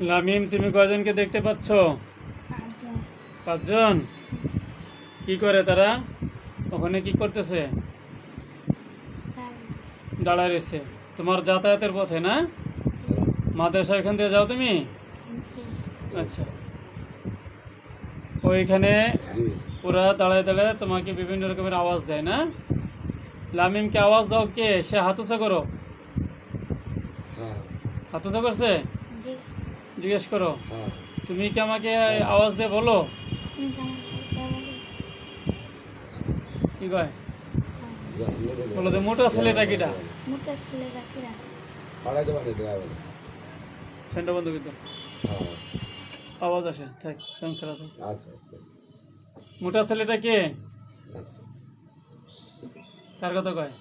Lamine তুমি কয়জনকে দেখতে পাচ্ছ? পাঁচজন? কি করে তারা? ওখানে কি করতেছে? দাঁড়ায় রয়েছে। তোমার যাতায়াতের পথে না? মাদ্রাসা এখান থেকে যাও তুমি? আচ্ছা। ওইখানে ওরা দাঁড়ায় দাঁড়ায় তোমাকে বিভিন্ন রকমের আওয়াজ দেয় না? লামিমকে আওয়াজ দাও কে? সে হাতুসা করো। হ্যাঁ। হাতুসা করছে? জিজ্ঞেস করো। হ্যাঁ। তুমি কি আমাকে আওয়াজ দিয়ে বলো? করতে কি কয়। বলো যে মোটা ছেলেটা কিটা? মোটা ছেলে রাখিরা পাঠাইতে পারি ড্রাইভার ফ্যানটা বন্ধ কিন্তু হ্যাঁ। আওয়াজ আসে থাক ফ্যান ছাড়া থাক। আচ্ছা আচ্ছা আচ্ছা। মোটা ছেলেটা কে? আচ্ছা। কার কথা কয়।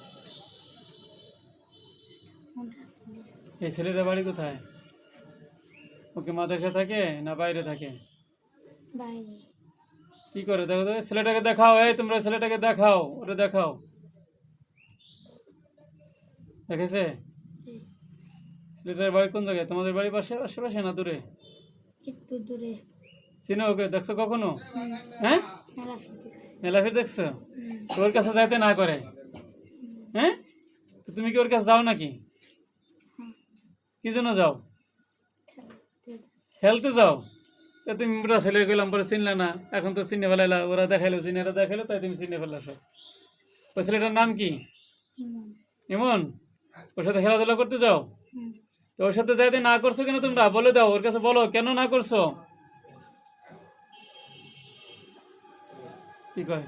এই ছেলেটা বাড়ি কোথায়? ওকে মাদ্রাসা থাকে না বাইরে থাকে? বাইরে। কি করে? দেখো তো ছেলেটাকে দেখাও এই তোমরা ছেলেটাকে দেখাও ওটা দেখাও। দেখেছে? ছেলেটার বাড়ি কোন জায়গায়? তোমাদের বাড়ির পাশে আশেপাশে না দূরে? একটু দূরে। চিনো ওকে? দেখছ কখনো? হ্যাঁ? মেলা মেলাফির দেখছ? ওর কাছে যাইতে না করে। হ্যাঁ? তুমি কি ওর কাছে যাও নাকি? কি জন্য যাও? খেলতে যাও। তা তুমি ছেলে গেলাম পরে চিনলে না। এখন তো চিনে ফেলাইলা ওরা দেখাইলো চিনেরা দেখাইলো তাই তুমি চিনে ফেললা সব। ওই ছেলেটার নাম কি? ইমন। ওর সাথে খেলাধুলা করতে যাও? তো ওর সাথে যাইতে না করছ কেন তোমরা? বলে দাও ওর কাছে বলো কেন না করছ? কি কয়?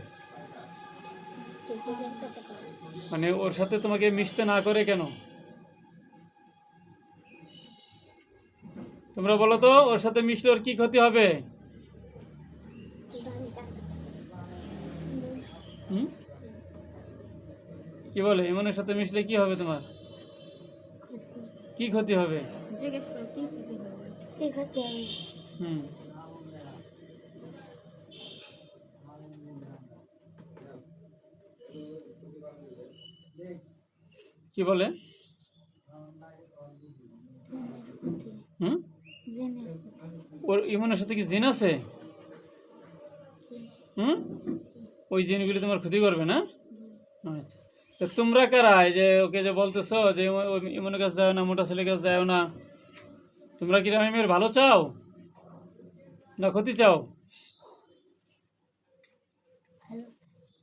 মানে ওর সাথে তোমাকে মিশতে না করে কেন? তোমরা বলো তো ওর সাথে মিশলে ওর কি ক্ষতি হবে? হুম? কি বলে ইমনের সাথে মিশলে কি হবে তোমার? কি ক্ষতি হবে? জিজ্ঞেস করো কি ক্ষতি হবে? কি ক্ষতি হবে? হুম। কি বলে? হুম? ওর ইমনের সাথে কি জিন আছে? হুম? ওই জিনগুলি তোমার ক্ষতি করবে না? আচ্ছা। তোমরা কারা? যে ওকে যে বলতেছো যে ইমনের কাছে যাও না, মোটা ছেলের কাছে যাও না, তোমরা কি রামিমের ভালো চাও? না ক্ষতি চাও?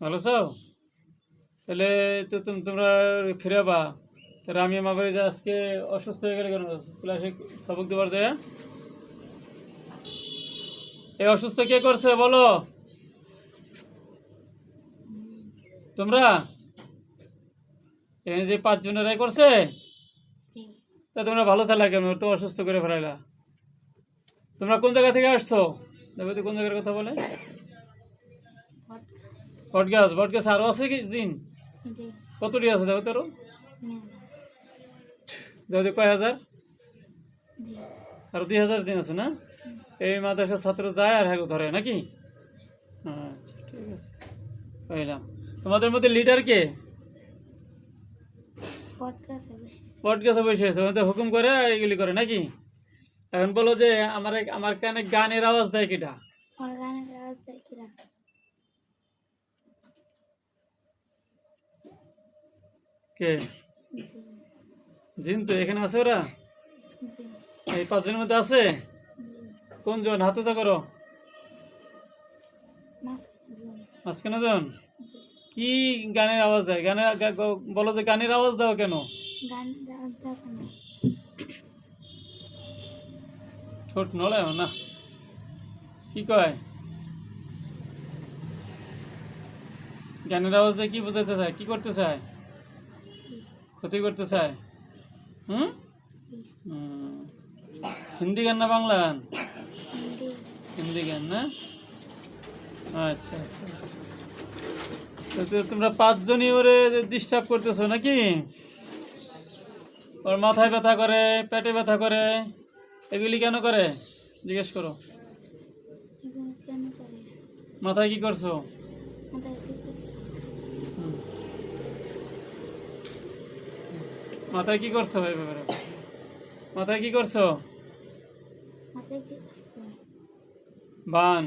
ভালো চাও? তাহলে তো তুম- তোমরা ফিরাবা। তো রামিম আবার এই যে আজকে অসুস্থ হয়ে গেলে কেন? ক্লাসে সবক দেবার যায় এই অসুস্থ কে করছে বলো? তোমরা? এখানে যে পাঁচজনেরাই করছে? তা তোমরা ভালো চালা কেন? তো অসুস্থ করে ফেলাইলা। তোমরা কোন জায়গা থেকে আসছো? দেখো কোন জায়গার কথা বলে। হট বটগাছ বটগাছ আরও আছে কি জিন? কতটি আছে দেখো তোর দেখো কয় হাজার? আর দুই হাজার দিন আছে না? এই মাদ্রাসার ছাত্র যায় আর হ্যাঁ ধরে নাকি? আচ্ছা ঠিক আছে। বুঝলাম তোমাদের মধ্যে লিডার কে? পডকাস্টে বসে আছে। ওদের হুকুম করে আর এগুলি করে নাকি? এখন বলো যে আমার আমার কানে গানের আওয়াজ দেয় কিটা? আমার গানের আওয়াজ দেখিরা কে? জি জিন তো এখানে আছে ওরা? এই পাঁচজনের মধ্যে আছে? জি। কোনজন? হাতুচা করো। মাছ। মাঝখানে জন? কি গানের আওয়াজ দেয়? গানের বলো যে গানের আওয়াজ দাও কেন? ঠোঁট নড়ে না কি কয়? গানের আওয়াজ দিয়ে কি বোঝাতে চায়? কি করতে চায়? ক্ষতি করতে চায়? হুম। হিন্দি গান না বাংলা গান? হিন্দি। গান না? আচ্ছা আচ্ছা আচ্ছা। তো তোমরা পাঁচজনই ওরে ডিস্টার্ব করতেছো নাকি? ওর মাথায় ব্যথা করে পেটে ব্যথা করে এগুলি কেন করে? জিজ্ঞেস করে। মাথায় কি করছ মাথায় ঢুকেছে হুম। মাথায় কি করছ এই ব্যাপারে? মাথায় কি করছ? মাথায় কি করছে? বান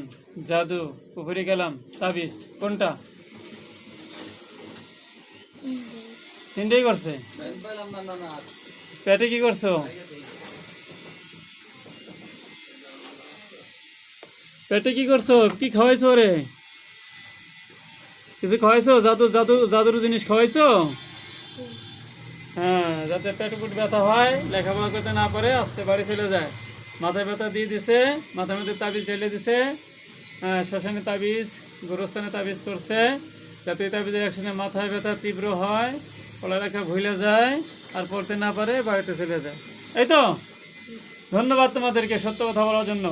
জাদু পুকুরে গেলাম। তাবিজ কোনটা? তিনটেই করছে? পেটে কি করছ? পেটে কি করছ? কি খাওয়াইছো রে কিছু খাওয়াইছো? জাদু জাদু জাদুর জিনিস খাওয়াইছো? হ্যাঁ যাতে পেট পুট ব্যথা হয় লেখাপড়া করতে না পারে আসতে বাড়ি চলে যায়। মাথায় ব্যথা দিয়ে দিছে মাথার মধ্যে তাবিজ ঢেলে দিছে। হ্যাঁ, শ্মশানে তাবিজ গোরস্থানে তাবিজ করছে যাতে তাবিজের একসঙ্গে মাথায় ব্যথা তীব্র হয় পড়ালেখা ভুলে যায় আর পড়তে না পারে বাড়িতে চলে যায়। এই তো ধন্যবাদ তোমাদেরকে সত্য কথা বলার জন্য।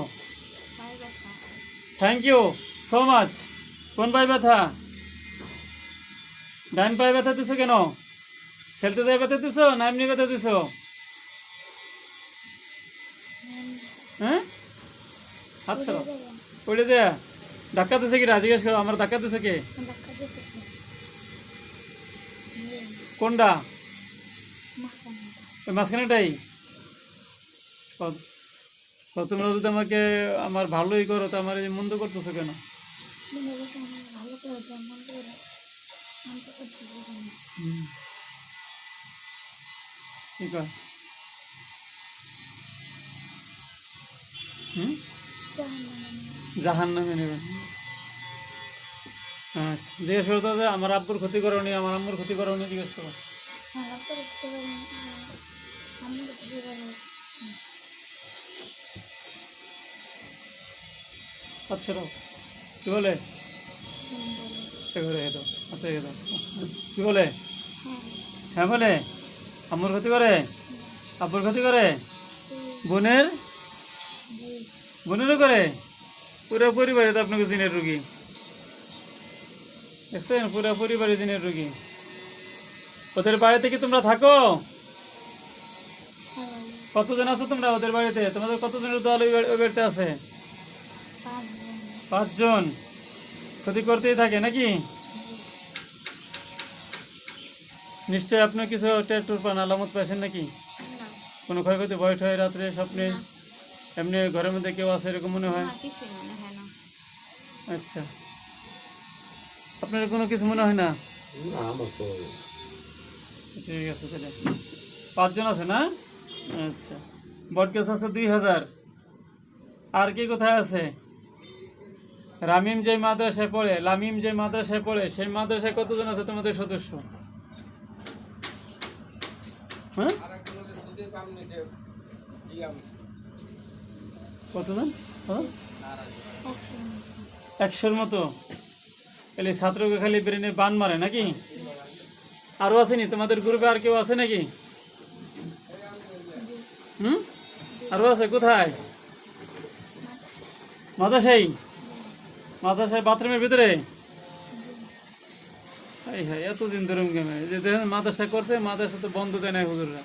থ্যাংক ইউ সো মাচ কোন পায়ে ব্যথা? ডান পায়ে ব্যথা দিছো কেন? খেলতে যাই ব্যথা দিছো না এমনি ব্যথা দিছো? হ্যাঁ? আচ্ছা পড়ে যা। ধাক্কা দিছে কি জিজ্ঞেস করো আমার ধাক্কা দিছে কে? কোনটা? ওই মাঝখানেটাই তোমরা যদি আমাকে আমার ভালোই করো তো আমার এই মন্দ করতেছো কেন? ভালো করে জন্ম করে আমি তো করতে পারব না হুম। ঠিক আছে হুম জাহান নামে জাহান নামে নিয়ে নেবেন আচ্ছা জিজ্ঞেস হবে আমার আব্বুর ক্ষতি করনি আমার আম্মুর ক্ষতি করনি জিজ্ঞেস করো আচ্ছা। কি বলে? বলে। এ ঘরে দাও আচ্ছা দাও। কি বলে? হ্যাঁ। হ্যাঁ বলে? আম্মুর ক্ষতি করে? আব্বুর ক্ষতি করে? বোনের? বোনেরও করে? পুরো পরিবারে তো আপনাকে দিনের রুগী। দেখছেন? পুরো পরিবারে দিনের রুগী। ওদের বাড়িতে কি তোমরা থাকো? কতজন আছো তোমরা ওদের বাড়িতে? তোমাদের কতজনের দল ওই বাড়িতে আছে? পাঁচ জন পাঁচজন। ক্ষতি করতেই থাকে নাকি? নিশ্চয়ই আপনি কিছু টের টুর পান আলামত পাইছেন নাকি? কোনো ক্ষয়ক্ষতি বয়স হয় রাত্রে স্বপ্নে? এমনি ঘরের মধ্যে কেউ আছে এরকম মনে হয়? না কিছু মনে হয় না। আচ্ছা। আপনার কোনো কিছু মনে হয় না? না আমার তো ঠিক আছে তাহলে। পাঁচজন আছে না? আচ্ছা। বটগাছ আছে দুই হাজার। আর কি কোথায় আছে? রামিম যে মাদ্রাসায় পড়ে লামিম যে মাদ্রাসায় পড়ে সেই মাদ্রাসায় কতজন আছে তোমাদের সদস্য? হ্যাঁ? কতজন হ্যাঁ? একশোর মতো। খালি ছাত্রকে খালি ব্রেনে বান মারে নাকি? আরও আসেনি? তোমাদের গ্রুপে আর কেউ আছে নাকি? হুম? আরও আছে? কোথায়? মাদাসাই মাদাসাই বাথরুমের ভিতরে? এই হ্যাঁ এতদিন ধরে গেমে যে দেখেন মাদ্রাসা করছে, মাদ্রাসা তো বন্ধ দেয় নাই হুজুররা।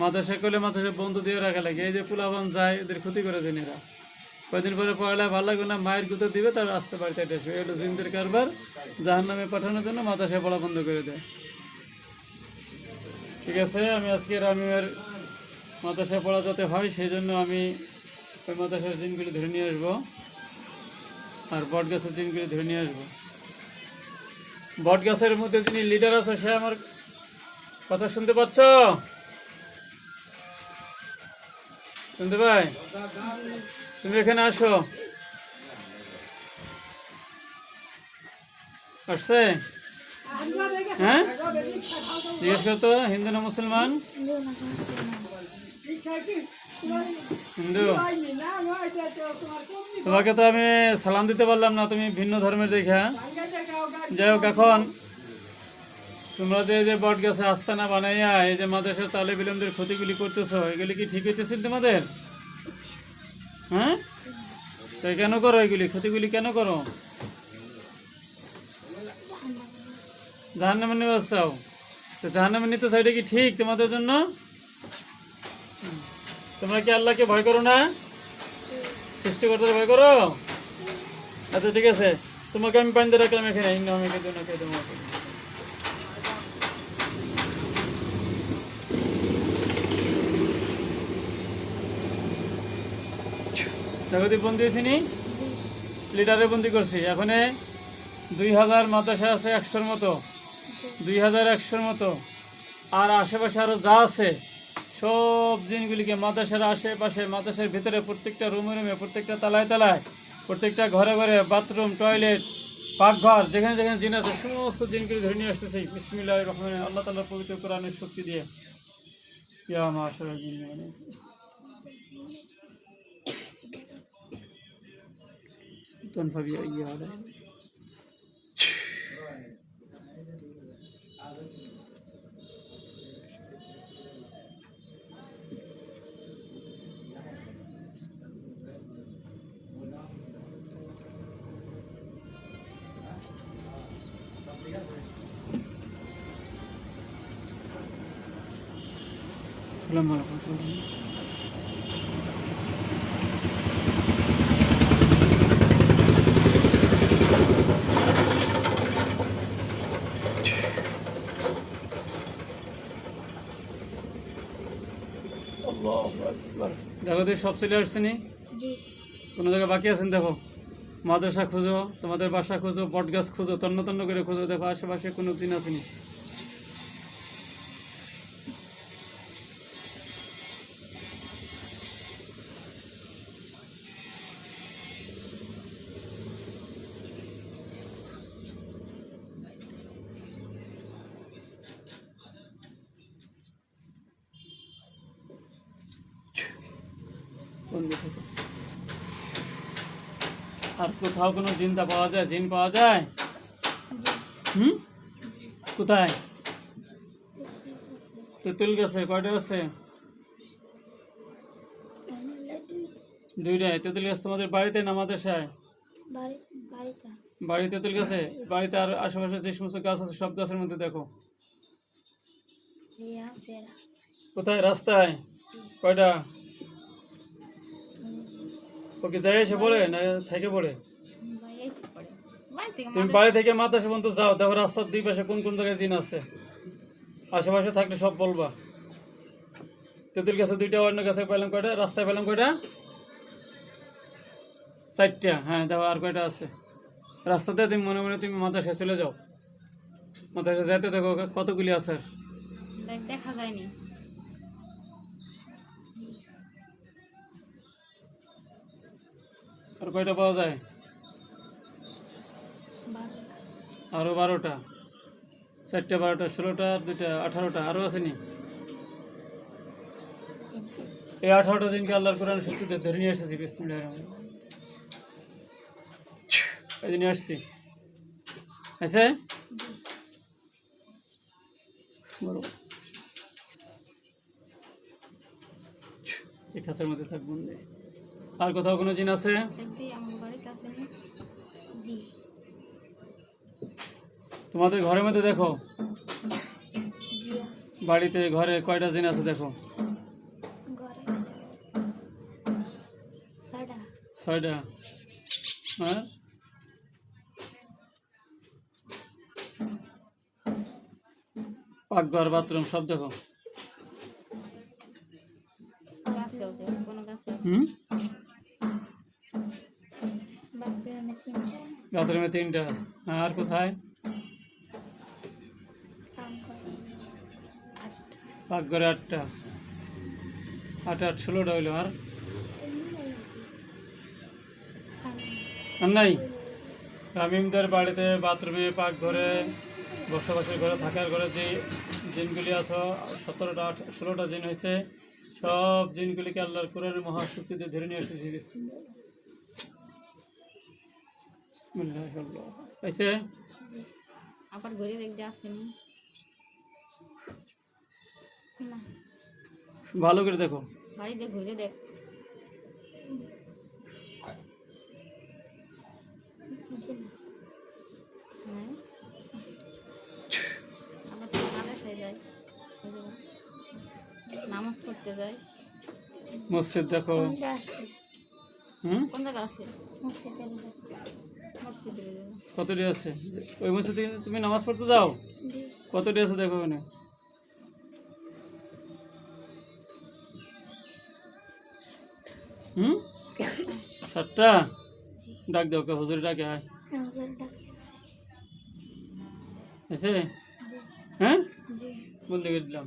মাদ্রাসা করলে মাদ্রাসা বন্ধ দিয়ে রাখা লাগে। এই যে পোলাবান যায়, এদের ক্ষতি করে দেন এরা কয়দিন পরে পড়ালে ভালো লাগবে না, মায়ের গুঁতো দিবে, তার আসতে বাড়িতে আসবে। এগুলো জিন্দের কারবার জাহান নামে পাঠানোর জন্য মাদ্রাসায় পড়া বন্ধ করে দেয়। ঠিক আছে, আমি আজকে রামিমের মাদ্রাসায় পড়া যাতে হয় সেই জন্য আমি ওই মাদ্রাসার জিনগুলি ধরে নিয়ে আসব। আর বট গাছের দিনগুলি ধরে নিয়ে আসব। বট গাছের মধ্যে যিনি লিডার আছে, সে আমার কথা শুনতে পাচ্ছ? শুনতে পাই? তুমি এখানে আসো। আসছে? হ্যাঁ? জিজ্ঞেস করতো হিন্দু না মুসলমান? হিন্দু, তোমাকে তো আমি সালাম দিতে পারলাম না, তুমি ভিন্ন ধর্মের দেখা। যাই হোক, এখন তোমরা যে যে বট গাছে আস্তানা বানাইয়া, এই যে মাদ্রাসার তালে বিলম্বের ক্ষতিগুলি করতেছো, এগুলি কি ঠিক হইতেছিল তোমাদের? হ্যাঁ? তাই কেন করো এগুলি? ক্ষতিগুলি কেন করো? জাহান্নামে নিয়ে চাও। তো জাহান্নামে নিতে চাইটা কি ঠিক তোমাদের জন্য। তোমরা কি আল্লাহকে ভয় করো না? সৃষ্টিকর্তার ভয় করো? আচ্ছা ঠিক আছে। তোমাকে আমি পানি দিয়ে রাখলাম এখানে। আমি কেদো না না জাগতিক বন্দি হয়েছি নি? লিটারে বন্দি করছি। এখানে দুই হাজার মাদ্রাসা আছে একশোর মতো। দুই হাজার একশোর মতো। আর আশেপাশে আরও যা আছে সব জিনিসগুলিকে মাদ্রাসার আশেপাশে, মাদ্রাসার ভিতরে প্রত্যেকটা রুমে রুমে, প্রত্যেকটা তালায় তালায়, প্রত্যেকটা ঘরে ঘরে বাথরুম, টয়লেট, পাকঘর, যেখানে যেখানে জিন আছে, সমস্ত জিনগুলি ধরে নিয়ে আসতেছে। বিসমিল্লাহ রহমান আল্লাহ তাল্লাহ পবিত্র কোরআনের শক্তি দিয়ে। ইয়া মাশাআল্লাহ জিন দেখো তুই সব চলে আসছে নি? জায়গায় বাকি আছেন? দেখো মাদ্রাসা খুঁজো তোমাদের বাসা খুঁজো বটগাছ খুঁজো তন্ন তন্ন করে খুঁজো দেখো আশেপাশে কোনো দিন আসেনি। আর কোথাও কোনো জিনটা পাওয়া যায়? জিন পাওয়া যায়? হুম? কোথায়? তেঁতুল গাছে কয়টা আছে দুইটাই। তেঁতুল গাছ তোমাদের বাড়িতে না মাদ্রাসায় বাড়ি বাড়িতে তেঁতুল গাছে? বাড়িতে আর আশেপাশে যে সমস্ত গাছ আছে সব গাছের মধ্যে দেখো। কোথায়? রাস্তায়? কয়টা? ওকে যাই এসে পড়ে না থেকে পড়ে? তুমি বাড়ি থেকে মাদ্রাসা পর্যন্ত যাও দেখো রাস্তার দুই পাশে কোন কোন জায়গায় জিন আছে। আশেপাশে থাকলে সব বলবা। তেঁতুল গাছে দুইটা অন্য গাছে পেলাম কয়টা? রাস্তায় পেলাম কয়টা? চারটা। হ্যাঁ দেখো আর কয়টা আছে। রাস্তাতে তুমি মনে মনে তুমি মাদ্রাসায় চলে যাও। মাদ্রাসায় যাইতে দেখো কতগুলি আছে। দেখা যায়নি। আর কয়টা পাওয়া যায়? আরও বারোটা। চারটে, বারোটা, ষোলোটা, দুইটা, আঠারোটা আরও আসেনি এই আঠারোটা আল্লাহর কোরআন শক্তিতে ধরে নিয়ে এসেছি এই নিয়ে আসছি। আছে? এই খাঁচার মধ্যে থাকব। আর কোথাও কোনো জিন আছে? তোমাদের ঘরের মধ্যে দেখো? বাড়িতে ঘরে কয়টা জিন আছে দেখো? ছয়টা। হ্যাঁ? পাকঘর বাথরুম সব দেখো। হুম? বাথরুমে তিনটা। আর কোথায়? পাকঘরে আটটা। আট আট ষোলোটা হইল, আর? আর নাই? রামিমদের বাড়িতে বাথরুমে, পাকঘরে, বসবাসের ঘরে, থাকার ঘরে যে জিনগুলি আছে, সতেরোটা, আট, ষোলোটা জিন হয়েছে, সব জিনগুলিকে আল্লাহর কোরআনের মহাশক্তিতে ধরে নিয়ে এসেছি। পাইছে আবার ঘুরে দেখতে আসেনি। না। ভালো করে দেখো। বাড়িতে ঘুরে দেখ। হ্যাঁ নামাজ পড়তে যাস। মসজিদ দেখো। হুম? কোন জায়গা আছে? মসজিদে। কতটি আছে? ওই মসজিদে তুমি নামাজ পড়তে যাও? কতটি আছে দেখো ওখানে হুম? সাতটা? ডাক দাও কে হুজুর ডাকে? আয়। এসে? হ্যাঁ? জি। বলতে গেছিলাম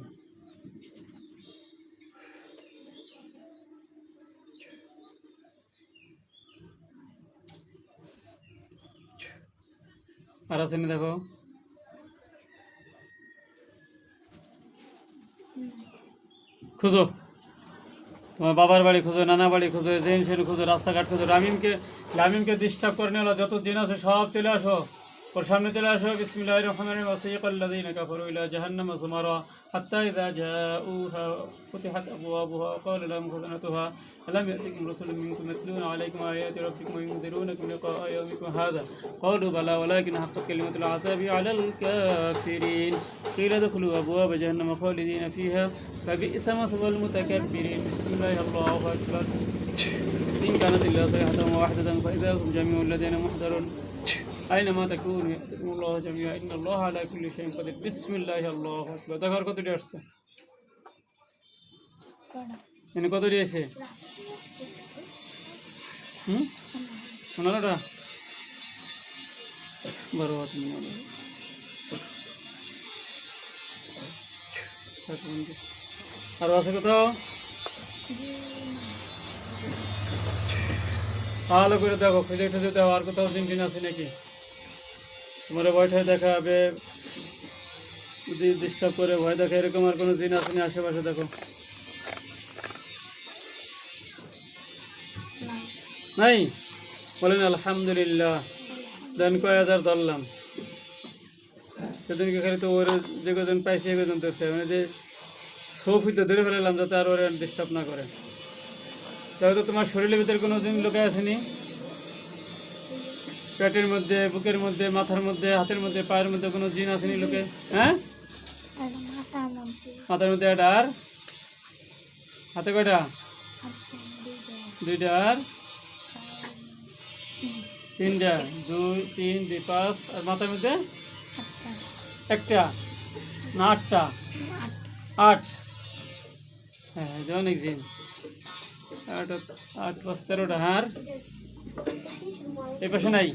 আর দেখো। খুঁজো। তোমার বাবার বাড়ি খুঁজো, নানা বাড়ি খুঁজো জেন সেন খুঁজো রাস্তাঘাট খুঁজো। রামিমকে রামিমকে ডিস্টার্ব করে নেওয়া যত জিন আছে সব চলে আসো। ওর সামনে চলে আসো বিসমিল্লাহ রহমান ওসিক الذين كفروا الى جهنم زمرا حتى اذا جاءوها فتحت ابوابها وقال لهم خزنتها ألم يأتكم رسل منكم يتلون عليكم آيات ربكم وينذرونكم لقاء يومكم هذا قالوا بلى ولكن حقت كلمة العذاب على الكافرين قيل ادخلوا أبواب جهنم خالدين فيها فبئس مثوى المتكبرين بسم الله الله أكبر إن كانت إلا صيحة واحدة فإذا هم جميع الذين محضرون আইনামা তাকুন ইয়াকুল্লাহ জামিয়া, ইন্নাল্লাহ আলা কুল্লি শাইইন কাদির। বিসমিল্লাহি আল্লাহু আকবার। দেখার কতটি আসছে? এনে কতটি আছে? হুম? শোনালোটা বারো হাত মিনিট আর আছে কোথাও? ভালো করে দেখো খুঁজে খুঁজে দেখো আর কোথাও জিন টিন আছে নাকি? তোমার বয়ঠায় দেখা হবে যদি ডিস্টার্ব করে ভয় দেখা এরকম আর কোনো জিন আছে না আশেপাশে, দেখো। নাই? বলেন, আলহামদুলিল্লাহ। দেন কয় হাজার ধরলাম। সেদিনকে খালি তো ওর যে কজন পাইছে, এ কজন দেখছে মানে যে সৌফিতে ধরে ফেলাম যাতে আর ওরা ডিস্টার্ব না করে। তাহলে তো তোমার শরীরের ভিতরে কোনো দিন লোকে আসেনি? পেটের মধ্যে বুকের মধ্যে মাথার মধ্যে হাতের মধ্যে পায়ের মধ্যে কোনো জিন আসেনি লোকে? হ্যাঁ? মাথার মধ্যে একটা আর? হাতে কয়টা? দুইটা আর? তিনটা। দুই তিন দুই পাঁচ আর মাথার মধ্যে? একটা। না আটটা? আট। হ্যাঁ অনেক দিন আট আট পাঁচ তেরোটা হার এই পাশে নাই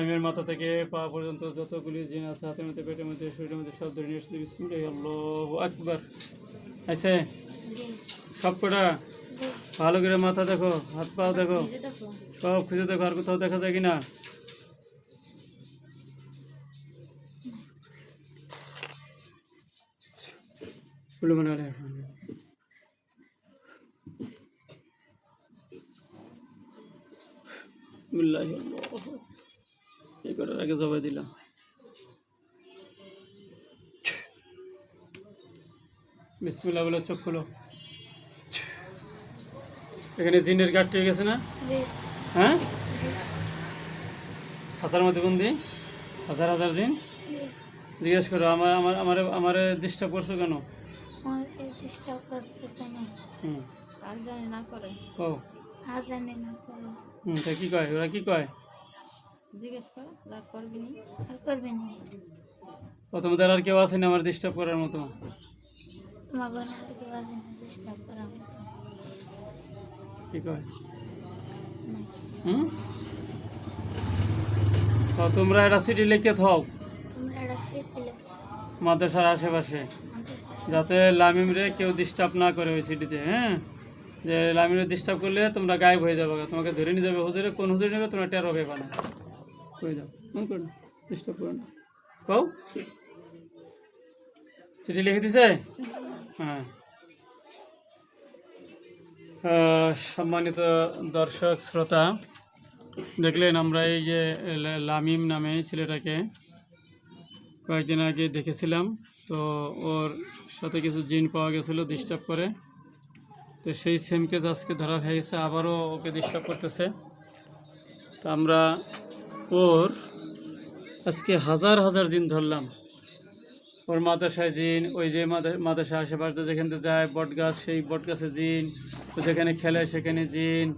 টাইমের মাথা থেকে পা পর্যন্ত যতগুলি জিন আছে, হাতের মধ্যে, পেটের মধ্যে, শরীরের মধ্যে সব ধরে নিয়ে এসেছে। বিসমিল্লাহি আল্লাহু আকবার। আছে সব কটা ভালো করে মাথা দেখো, হাত পা দেখো। সব খুঁজে দেখো, আর কোথাও দেখা যায় হয় এখন বিসমিল্লাহি কটার আগে জবাই দিলাম। বিসমিল্লাহ বলে চোখ খুলো। এখানে জিনের গাঠ ঠিক গেছে না? হ্যাঁ? হাজার মধ্যে বন্দি হাজার হাজার দিন জিজ্ঞেস করো আমার আমার আমার আমার ডিস্টার্ব করছ কেন? আমার এই ডিস্টার্ব করছে কেন? হুম। আর জানি না করে। ও। আর জানি না করে। হুম তা কি কয়? ওরা কি কয়? জিজ্ঞেস করো রাগ করবি নি? আর করবি নি? প্রথমে আর কেউ আসেনি আমার ডিস্টার্ব করার মতো। তোমার ঘরে আর কেউ আছে ডিস্টার্ব করার মতো। কি কয়? হুম? তো তোমরা একটা সিটি লিখে থাও। তোমরা একটা সিট লিখে দাও মাদ্রাসার আশেপাশে। যাতে লামিমরে কেউ ডিস্টার্ব না করে ওই সিটিতে হ্যাঁ? যে লামিমরে ডিস্টার্ব করলে তোমরা গায়েব হয়ে যাবে তোমাকে ধরে নিয়ে যাবে। হুজুরে কোন হুজুরে নেবে তোমরা টের হবে না। মন করো ডিস্টার্ব করো না। কও চিঠি লিখে দিছে? হ্যাঁ। সম্মানিত দর্শক, শ্রোতা, দেখলেন আমরা এই যে লামিম নামে ছেলেটাকে কয়েকদিন আগে দেখেছিলাম, তো ওর সাথে কিছু জিন পাওয়া গেছিল ডিস্টার্ব করে। তো সেই সেম কেস আজকে ধরা হয়ে গেছে আবারও ওকে ডিস্টার্ব করতেছে। তো আমরা ওর আজকে হাজার হাজার জিন ধরলাম। ওর মাদ্রাসায় জিন, ওই যে মাদ্রাসা আশেপাশে যেখান থেকে যায় বট গাছ সেই বট গাছে জিন, তো যেখানে খেলে সেখানে জিন।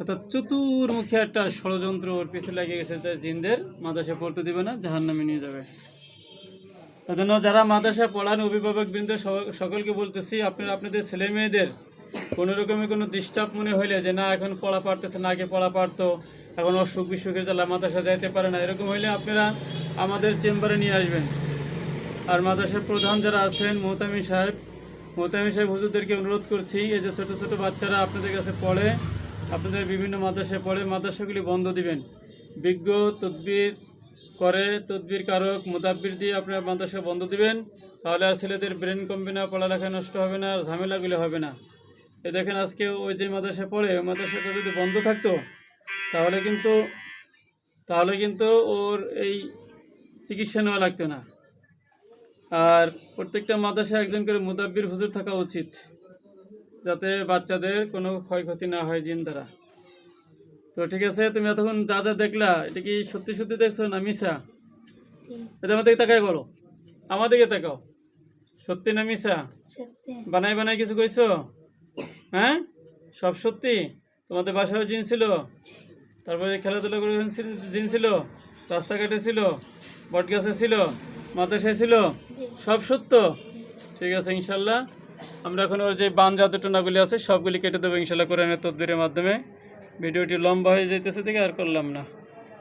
অর্থাৎ চতুর্মুখী একটা ষড়যন্ত্র ওর পিছনে লেগে গেছে যে জিনদের মাদ্রাসায় পড়তে দিবে না জাহান নামে নিয়ে যাবে। এজন্য যারা মাদ্রাসায় পড়ান, অভিভাবক বৃন্দ সকলকে বলতেছি, আপনারা আপনাদের ছেলে মেয়েদের কোনো রকমের কোনো ডিস্টার্ব মনে হইলে যে, না, এখন পড়া পারতেছে না, আগে পড়া পারতো। এখন অসুখ বিসুখে জ্বালা মাদ্রাসা যাইতে পারে না। এরকম হইলে আপনারা আমাদের চেম্বারে নিয়ে আসবেন। আর মাদ্রাসার প্রধান যারা আছেন মোহতামি সাহেব মোহতামি সাহেব হুজুরদেরকে অনুরোধ করছি, এই যে ছোটো ছোটো বাচ্চারা আপনাদের কাছে পড়ে, আপনাদের বিভিন্ন মাদ্রাসায় পড়ে, মাদ্রাসাগুলি বন্ধ দিবেন। বিজ্ঞ তদবির করে, তদবির কারক, মোদাব্বির দিয়ে আপনার মাদ্রাসা বন্ধ দিবেন। তাহলে আর ছেলেদের ব্রেন কমবে না, পড়ালেখা নষ্ট হবে না, আর ঝামেলাগুলো হবে না। এ দেখেন আজকে ওই যে মাদ্রাসায় পড়ে ওই মাদ্রাসাটা যদি বন্ধ থাকতো তাহলে কিন্তু তাহলে কিন্তু ওর এই চিকিৎসা নেওয়া লাগতো না। আর প্রত্যেকটা মাদ্রাসায় একজন করে মুদাব্বির হুজুর থাকা উচিত যাতে বাচ্চাদের কোনো ক্ষয়ক্ষতি না হয় জিন দ্বারা তো ঠিক আছে তুমি এতক্ষণ যা যা দেখলা এটা কি সত্যি সত্যি দেখছ না মিশা এটা আমাদেরকে তাকাই বলো। আমাদেরকে তাকাও। সত্যি না মিশা বানাই বানাই কিছু কইছো? হ্যাঁ? সব সত্যি? তোমাদের বাসায় জিন ছিল। তারপরে খেলাধুলা করে জিন ছিল রাস্তাঘাটে ছিল, বটগাছে ছিল, মাদ্রাসায় ছিল, সব সত্য। ঠিক আছে, ইনশাল্লাহ। আমরা এখন ওর যে বান জাতের টোনাগুলি আছে, সবগুলি কেটে দেবো ইনশাল্লাহ কোরআনের তদবিরের মাধ্যমে। ভিডিওটি লম্বা হয়ে যেতেছে থেকে আর করলাম না।